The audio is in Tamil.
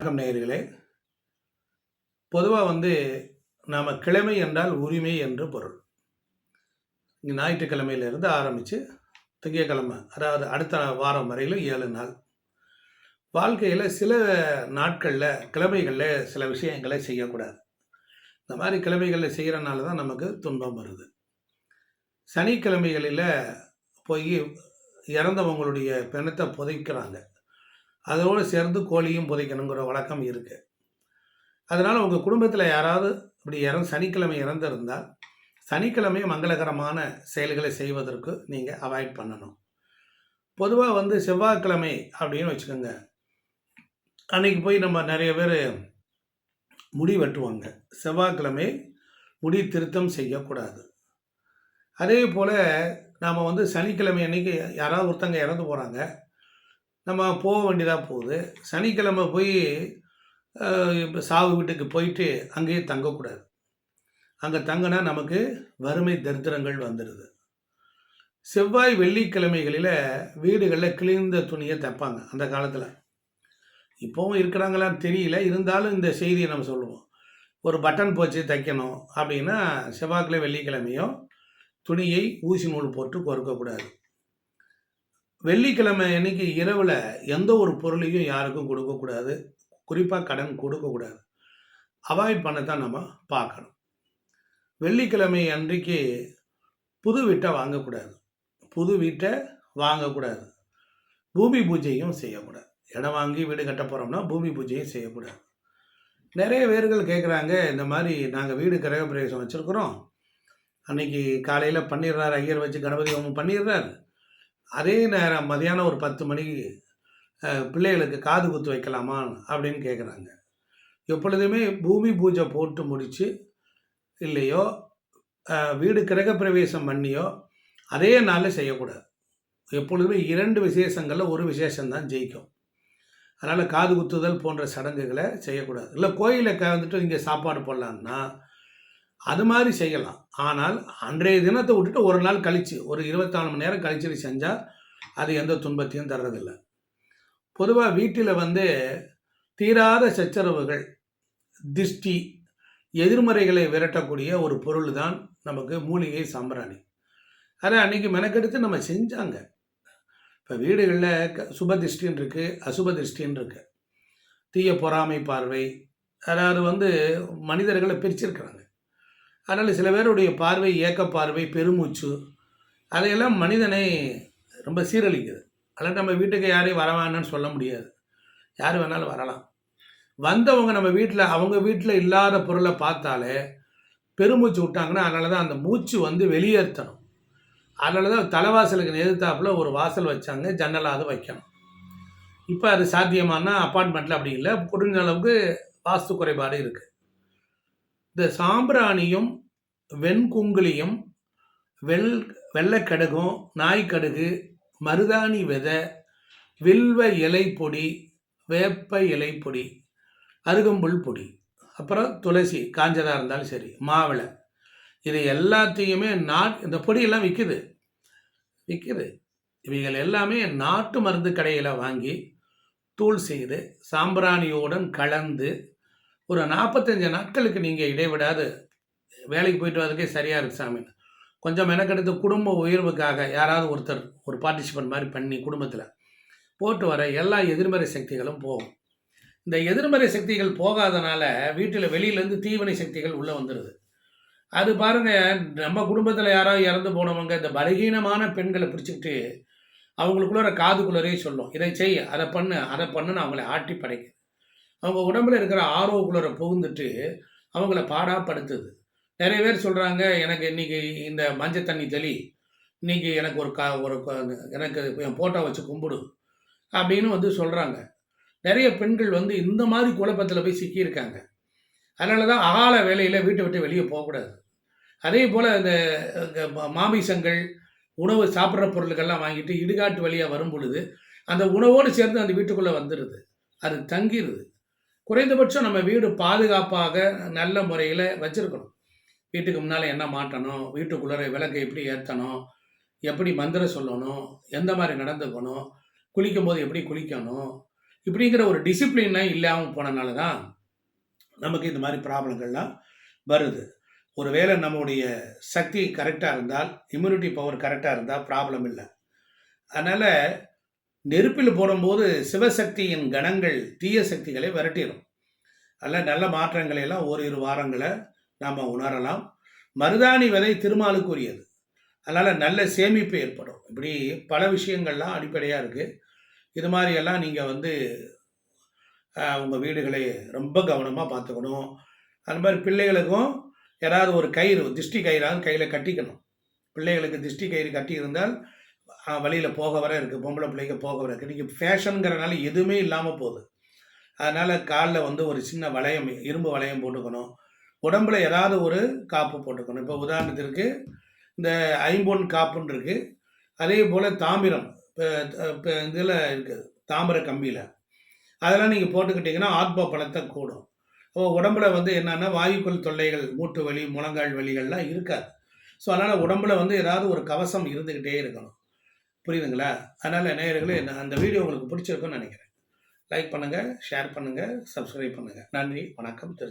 வணக்கம் நேயர்களே. பொதுவாக வந்து நாம் கிழமை என்றால் உரிமை என்று பொருள். இங்கே ஞாயிற்றுக்கிழமையிலிருந்து ஆரம்பித்து திங்கக்கிழமை அதாவது அடுத்த வாரம் வரையிலும் ஏழு நாள். வாழ்க்கையில் சில நாட்களில் கிழமைகளில் சில விஷயங்களை செய்யக்கூடாது. இந்த மாதிரி கிழமைகளில் செய்கிறனால தான் நமக்கு துன்பம் வருது. சனிக்கிழமைகளில் போய் இறந்தவங்களுடைய பிணத்தை புதைக்கிறாங்க. அதோடு சேர்ந்து கோழியும் புதைக்கணுங்கிற வழக்கம் இருக்குது அதனால் உங்கள் குடும்பத்தில் யாராவது இப்படி இறந்து சனிக்கிழமை இறந்திருந்தால் சனிக்கிழமை மங்களகரமான செயல்களை செய்வதற்கு நீங்கள் அவாய்ட் பண்ணணும். பொதுவாக வந்து செவ்வாய்க்கிழமை அப்படின்னு வச்சுக்கோங்க. அன்னைக்கு போய் நம்ம நிறைய பேர் முடி வெட்டுவாங்க. செவ்வாய்க்கிழமை முடி திருத்தம் செய்யக்கூடாது. அதே போல் நாம் வந்து சனிக்கிழமை அன்றைக்கி யாராவது ஒருத்தங்க இறந்து போகிறாங்க நம்ம போக வேண்டியதாக போகுது. சனிக்கிழமை போய் இப்போ சாவு வீட்டுக்கு போயிட்டு அங்கேயே தங்கக்கூடாது. அங்கே தங்கினா நமக்கு வறுமை தரித்திரங்கள் வந்துடுது செவ்வாய் வெள்ளிக்கிழமைகளில் வீடுகளில் கிழிந்த துணியை தைப்பாங்க அந்த காலத்தில். இப்போவும் இருக்கிறாங்களான்னு தெரியல. இருந்தாலும் இந்த செய்தியை நம்ம சொல்லுவோம். ஒரு பட்டன் போச்சு தைக்கணும் அப்படின்னா செவ்வாய்க்கிழமை வெள்ளிக்கிழமையும் துணியை ஊசி நூல் போட்டு கொறுக்கக்கூடாது வெள்ளிக்கிழமை அன்னைக்கு இரவில் எந்த ஒரு பொருளையும் யாருக்கும் கொடுக்கக்கூடாது குறிப்பாக கடன் கொடுக்கக்கூடாது அவாய்ட் பண்ண தான் நம்ம பார்க்கணும். வெள்ளிக்கிழமை அன்றைக்கு புது வீட்டை வாங்கக்கூடாது. புது வீட்டை வாங்கக்கூடாது. பூமி பூஜையும் செய்யக்கூடாது. இடம் வாங்கி வீடு கட்ட போகிறோம்னா பூமி பூஜையும் செய்யக்கூடாது. நிறைய பேர்கள் கேட்குறாங்க இந்த மாதிரி நாங்கள் வீடு கிரகப்பிரவேசம் வச்சுருக்குறோம். அன்னைக்கு காலையில் பண்ணிடுறாரு ஐயர் வச்சு கணபதி ஹோமம் பண்ணிடுறாரு. அதே நேரம் மதியானம் ஒரு பத்து மணிக்கு பிள்ளைகளுக்கு காது குத்து வைக்கலாமா அப்படின்னு கேட்குறாங்க எப்பொழுதுமே பூமி பூஜை போட்டு முடித்து இல்லையோ வீடு கிரகப்பிரவேசம் பண்ணியோ அதே நாளில் செய்யக்கூடாது. எப்பொழுதுமே இரண்டு விசேஷங்களில் ஒரு விசேஷம்தான் ஜெயிக்கும். அதனால் காது குத்துதல் போன்ற சடங்குகளை செய்யக்கூடாது. இல்லை கோயிலில் வந்துட்டு இங்கே சாப்பாடு போடலான்னா அது மாதிரி செய்யலாம். ஆனால் அன்றைய தினத்தை விட்டுட்டு ஒரு நாள் கழித்து ஒரு இருபத்தாலு மணி நேரம் கழிச்சு செஞ்சால் அது எந்த துன்பத்தையும் தர்றதில்லை. பொதுவாக வீட்டில் வந்து தீராத சச்சரவுகள் திஷ்டி எதிர்மறைகளை விரட்டக்கூடிய ஒரு பொருள் தான் நமக்கு மூலிகை சாம்பிராணி. அதை அன்றைக்கி மெனக்கெடுத்து நம்ம செஞ்சாங்க. இப்போ வீடுகளில் க சுப திருஷ்டின்னு இருக்குது அசுப திருஷ்டின்னு இருக்குது தீய பொறாமை பார்வை அதாவது வந்து மனிதர்களை பிரிச்சிருக்கிறாங்க. அதனால் சில பேருடைய பார்வை ஏக்க பார்வை பெருமூச்சு அதையெல்லாம் மனிதனை ரொம்ப சீரழிக்குது. அதனால் நம்ம வீட்டுக்கு யாரையும் வரவானன்னு சொல்ல முடியாது. யார் வேணாலும் வரலாம். வந்தவங்க நம்ம வீட்டில் அவங்க வீட்டில் இல்லாத பொருளை பார்த்தாலே பெருமூச்சு விட்டாங்கன்னா அதனால தான் அந்த மூச்சு வந்து வெளியேற்றணும். அதனால தான் தலைவாசலுக்கு எதிர்த்தாப்பில் ஒரு வாசல் வச்சாங்க ஜன்னலாவது வைக்கணும். இப்போ அது சாத்தியமானால் அப்பார்ட்மெண்ட்டில் அப்படி இல்லை. முடிஞ்ச அளவுக்கு வாஸ்து குறைபாடு இருக்குது இந்த சாம்பிராணியும் வெண்குங்குலியும் வெள் வெள்ளைக்கடுகும் நாய்க்கடுகு மருதாணி விதை வில்வ இலை பொடி வேப்ப இலை பொடி அருகம்புல் பொடி அப்புறம் துளசி காஞ்சதாக இருந்தாலும் சரி மாவிளை. இது எல்லாத்தையுமே நாட் இந்த பொடியெல்லாம் விற்குது விற்குது இவைகள் எல்லாமே நாட்டு மருந்து கடையில் வாங்கி தூள் செய்து சாம்பிராணியுடன் கலந்து ஒரு நாற்பத்தஞ்சு நாட்களுக்கு நீங்கள் இடைவிடாது. வேலைக்கு போயிட்டு வரதுக்கே சரியாக இருக்கு சாமி. கொஞ்சம் மெனக்கெடுத்து குடும்ப உயர்வுக்காக யாராவது ஒருத்தர் ஒரு பார்ட்டிசிபெண்ட் மாதிரி பண்ணி குடும்பத்தில் போட்டு வர எல்லா எதிர்மறை சக்திகளும் போகும். இந்த எதிர்மறை சக்திகள் போகாதனால வீட்டில் வெளியிலேருந்து தீவினை சக்திகள் உள்ளே வந்துடுது அது பாருங்கள் நம்ம குடும்பத்தில் யாராவது இறந்து போனவங்க இந்த பலகீனமான பெண்களை பிடிச்சிக்கிட்டு அவங்களுக்குள்ள காதுக்குள்ளரே சொல்லும். இதை செய் அதை பண்ணு அதை பண்ணுன்னு அவங்கள ஆட்டி படைக்குது அவங்க உடம்புல இருக்கிற ஆர்வக்குள்ளரை புகுந்துட்டு அவங்கள பாடாப்படுத்துது. நிறைய பேர் சொல்கிறாங்க எனக்கு இன்றைக்கி இந்த மஞ்சள் தண்ணி தெளி. இன்னைக்கு எனக்கு ஒரு கா ஒரு எனக்கு என் ஃபோட்டோ வச்சு கும்பிடு. அப்படின்னு வந்து சொல்கிறாங்க நிறைய பெண்கள் வந்து இந்த மாதிரி குழப்பத்தில் போய் சிக்கியிருக்காங்க. அதனால தான் ஆகால வேலையில் வீட்டை விட்டு வெளியே போகக்கூடாது அதே போல் இந்த மா- மாமிசங்கள் உணவு சாப்பிட்ற பொருட்கள்லாம் வாங்கிட்டு இடுகாட்டு வழியாக வரும் பொழுது அந்த உணவோடு சேர்ந்து அந்த வீட்டுக்குள்ளே வந்துடுது அது தங்கிடுது குறைந்தபட்சம் நம்ம வீடு பாதுகாப்பாக நல்ல முறையில் வச்சுருக்கணும். வீட்டுக்கு முன்னால் என்ன மாட்டணும்? வீட்டுக்குள்ளே விளக்கை எப்படி ஏற்றணும் எப்படி மந்திரம் சொல்லணும்? எந்த மாதிரி நடந்துக்கணும்? குளிக்கும் போது எப்படி குளிக்கணும்? இப்படிங்கிற ஒரு டிசிப்ளினே இல்லாமல் போனனால தான் நமக்கு இந்த மாதிரி ப்ராப்ளங்கள்லாம் வருது. ஒருவேளை நம்முடைய சக்தி கரெக்டாக இருந்தால் இம்யூனிட்டி பவர் கரெக்டாக இருந்தால் ப்ராப்ளம் இல்லை. அதனால் நெருப்பில் போடும்போது சிவசக்தியின் கணங்கள் தீய சக்திகளை விரட்டிடும் அதில் நல்ல மாற்றங்களை எல்லாம் ஓரிரு வாரங்களை நாம் உணரலாம். மருதாணி விதை திருமாலுக்குரியது. அதனால் நல்ல சேமிப்பு ஏற்படும். இப்படி பல விஷயங்கள்லாம் அடிப்படையாக இருக்குது இது மாதிரியெல்லாம் நீங்கள் வந்து உங்கள் வீடுகளை ரொம்ப கவனமாக பார்த்துக்கணும். அது மாதிரி பிள்ளைகளுக்கும் யாராவது ஒரு கயிறு திஷ்டி கயிறாவது கையில் கட்டிக்கணும். பிள்ளைகளுக்கு திஷ்டி கயிறு கட்டி இருந்தால் வழியில் போக வர இருக்குது பொம்பளை பிள்ளைங்க போக வர இருக்குது நீங்கள் ஃபேஷனுங்கிறனால எதுவுமே இல்லாமல் போகுது. அதனால் காலில் வந்து ஒரு சின்ன வளையம் இரும்பு வளையம் போட்டுக்கணும். உடம்புல ஏதாவது ஒரு காப்பு போட்டுக்கணும். இப்போ உதாரணத்திற்கு இந்த ஐம்பொன் காப்புன்னு இருக்குது அதே போல் தாமிரம் இப்போ இப்போ இதில் இருக்குது தாமிர கம்பியில். அதெல்லாம் நீங்கள் போட்டுக்கிட்டிங்கன்னா ஆத்ம பலத்தை கூடும். இப்போ உடம்புல வந்து என்னென்னா வாயுக்கள் தொல்லைகள் மூட்டு வலி முழங்கால் வலிகள்லாம் இருக்காது. ஸோ அதனால் உடம்புல வந்து ஏதாவது ஒரு கவசம் இருந்துக்கிட்டே இருக்கணும். புரியுதுங்களா? அதனால் நேயர்களே அந்த வீடியோ உங்களுக்கு பிடிச்சிருக்குன்னு நினைக்கிறேன். லைக் பண்ணுங்கள் ஷேர் பண்ணுங்கள் சப்ஸ்கிரைப் பண்ணுங்கள் நன்றி வணக்கம் திரு